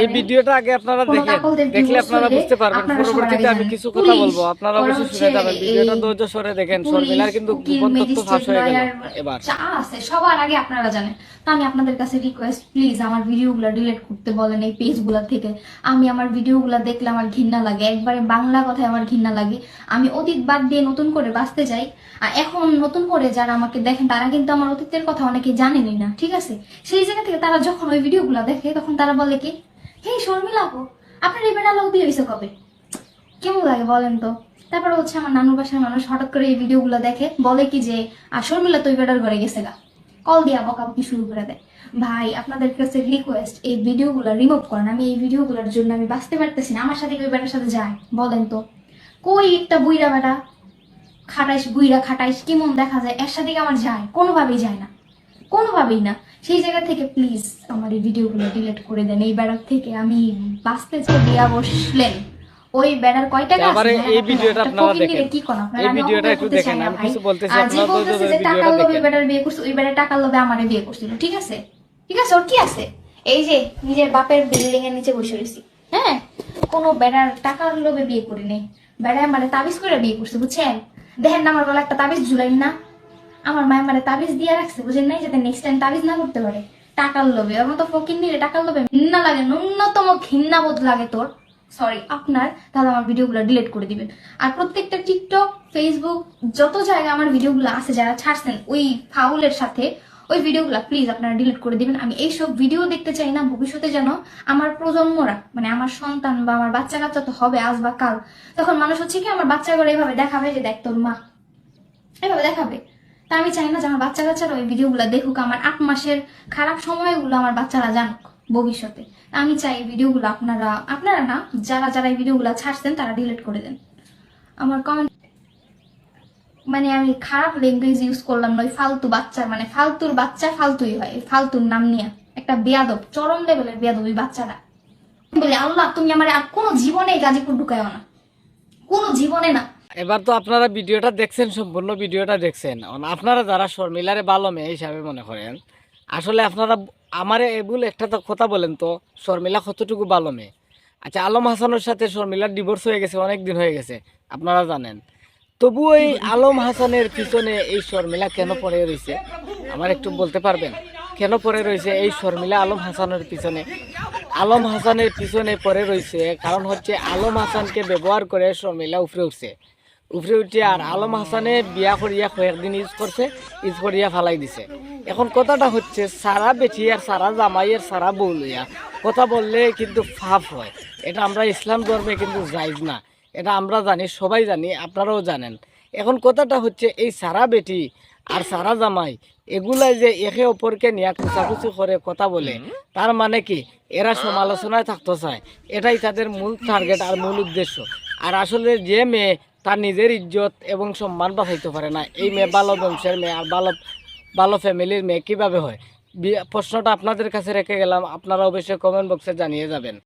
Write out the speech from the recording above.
এই ভিডিওটা আগে আপনারা দেখেন। দেখলে আপনারা বুঝতে পারবেন। পরবর্তীতে আমি কিছু কথা বলব। আপনারা অবশ্যই শুনে যাবেন। ভিডিওটা ধৈর্য সরে দেখেন। শর্মিলার কিন্তু গোপন তথ্য ফাঁস হয়ে গেল এবার। যা আছে সবার আগে আপনারা জানেন। তো আমি আপনাদের কাছে রিকোয়েস্ট প্লিজ আমার ভিডিওগুলো ডিলিট করতে বলেন এই পেজগুলো থেকে। আমি আমার ভিডিওগুলো দেখলে আমার ঘৃণা লাগে। একবারে বাংলা কথায় আমার ঘৃণা লাগে। আমি অতীত বাদ দিয়ে নতুন করে বাঁচতে যাই আর এখন নতুন করে যারা আমাকে দেখেন তারা কিন্তু আমার অতীতের কথা অনেকে জানেনই না। ঠিক আছে? সেই জায়গা থেকে তারা যখন ওই ভিডিওগুলো দেখে তখন তারা বলে কি হে শর্মিলা আপু আপনার এই বেটা লোক বিয়ে হয়েছে কবে? কেমন লাগে বলেন তো? তারপরে হচ্ছে আমার নানুর বাসার মানুষ হঠাৎ করে এই ভিডিওগুলো দেখে, বলে কি যে, আর শর্মিলা তো বেটার ঘরে গেছে গা। কল দিয়া বকাবকি শুরু করে দেয়। ভাই, আপনাদের কাছে রিকোয়েস্ট এই ভিডিওগুলো রিমুভ করেন। আমি এই ভিডিওগুলোর জন্য আমি বাঁচতে পারতেছি না। আমার সাথে কেউ বেটার সাথে যায়, বলেন তো। কই একটা বুইরা বেটা? খাটাইশ বুইরা খাটাইশ কেমন দেখা যায়? এর সাথে আমার যায়, কোনোভাবেই যায় না। কোনোভাবেই না। সেই জায়গা থেকে প্লিজ আমার এই ভিডিওগুলো ডিলিট করে দেন। এই বেড়ার থেকে আমি বাঁচতে চাই দিয়া বসলেন। ওই বেড়ার কয় টাকা আছে এই ভিডিওটা আপনারা দেখেন। কি করেন আপনারা? এই ভিডিওটা একটু দেখেন, আমি কিছু বলতেছি, আপনারা তো যদি যে টাকার লোভে দেখেন। বিয়ে করছে ওই বেটার টাকার লোভে আমারে বিয়ে করছিল ঠিক আছে? ঠিক আছে ওর কি আছে? এই যে নিজের বাপের বিল্ডিং এর নিচে বসে রয়েছি। হ্যাঁ কোনো বেড়ার টাকার লোভে বিয়ে করি নেই বেড়ায় মানে তাবিজ করে বিয়ে করছে বুঝছেন? দেখেন না আমার গলা একটা তাবিজ ঝুলাই না। আমার মায়ের মানে তাবিজ দিয়ে রাখছে, বুঝেন নাই? যাতে নেক্সট টাইম তাবিজ না করতে পারে। টাকার লোভে ওর মতো ফকির নিলে টাকার লোভে ঘৃণা লাগে, ন্যূনতম ঘৃণা বোধ লাগে তোর। সরি আপনার, তাহলে আমার ভিডিওগুলো ডিলিট করে দিবেন। আর প্রত্যেকটা টিকটক ফেসবুক যত জায়গায় আমার ভিডিওগুলো আছে, যারা ছাড়ছেন, ওই ফাউলের সাথে, ওই ভিডিওগুলো প্লিজ আপনারা ডিলিট করে দিবেন। আমি এইসব ভিডিও দেখতে চাই না, ভবিষ্যতে যেন আমার প্রজন্মরা মানে আমার সন্তান বা আমার বাচ্চা কাচ্চা তো হবে আজ বা কাল, তখন মানুষ হচ্ছে কি, আমার বাচ্চা করে এইভাবে দেখাবে যে দেখ তোর মা। এভাবে দেখাবে। তা আমি চাই না যে আমার বাচ্চা কাচ্চারা ওই ভিডিওগুলো দেখুক, আমার আট মাসের খারাপ সময়গুলো আমার বাচ্চারা জানুক ভবিষ্যতে। আমি চাই এই ভিডিওগুলো আপনারা আপনারা না, যারা যারা এই ভিডিওগুলো ছাড়ছেন তারা ডিলিট করে দেন। আমার কমেন্ট মানে আমি খারাপ ল্যাঙ্গুয়েজ ইউজ করলাম না, ওই ফালতু বাচ্চার মানে ফালতুর বাচ্চা ফালতুই হয় ফালতুর নাম নিয়ে। একটা বেয়াদব, চরম লেভেলের বেয়াদব ওই বাচ্চারা বলি, আল্লাহ, তুমি আমার আর কোনো জীবনে গাজীপুর ঢুকায়ও না। কোনো জীবনে না। এবার তো আপনারা ভিডিওটা দেখছেন, সম্পূর্ণ ভিডিওটা দেখছেন। আপনারা যারা শর্মিলারে ভালো মেয়ে হিসাবে মনে করেন, আসলে আপনারা আমারে এবুল একটা কথা বলেন তো, শর্মিলা কতটুকু ভালো মেয়ে? আচ্ছা আলম হাসানের সাথে শর্মিলার ডিভোর্স হয়ে গেছে, অনেক দিন হয়ে গেছে, আপনারা জানেন। তবু এই আলম হাসানের পিছনে এই শর্মিলা কেন পড়ে রয়েছে? আমার একটু বলতে পারবেন? কেন পড়ে রয়েছে এই শর্মিলা আলম হাসানের পিছনে? আলম হাসানের পিছনে পড়ে রয়েছে, কারণ হচ্ছে আলম হাসানকে ব্যবহার করে শর্মিলা উপরে উঠছে। উপরে উঠে আর আলম হাসানে বিয়া করিয়া কয়েকদিন ইউজ করছে, ইউজ করিয়া ফালাই দিছে। এখন কথাটা হচ্ছে, সারা বেটি আর সারা জামাইয়ের, সারা বউ লইয়া কথা বললে কিন্তু ফাফ হয়। এটা আমরা ইসলাম ধর্মে কিন্তু যাইজ না। এটা আমরা জানি, সবাই জানি, আপনারাও জানেন। এখন কথাটা হচ্ছে, এই সারা বেটি আর সারা জামাই, এগুলাই যে একে অপরকে নিয়ে খুচাখুচি করে কথা বলে, তার মানে কি? এরা সমালোচনায় থাকতে চায়। এটাই তাদের মূল টার্গেট আর মূল উদ্দেশ্য। আর আসলে যে মেয়ে তার নিজের ইজ্জত এবং সম্মান বাঁচাইতে পারে না। এই মেয়ে ভালো বংশের মেয়ে আর ভালো ভালো ফ্যামিলির মেয়ে কীভাবে হয়? প্রশ্নটা আপনাদের কাছে রেখে গেলাম, আপনারা অবশ্যই কমেন্ট বক্সে জানিয়ে যাবেন।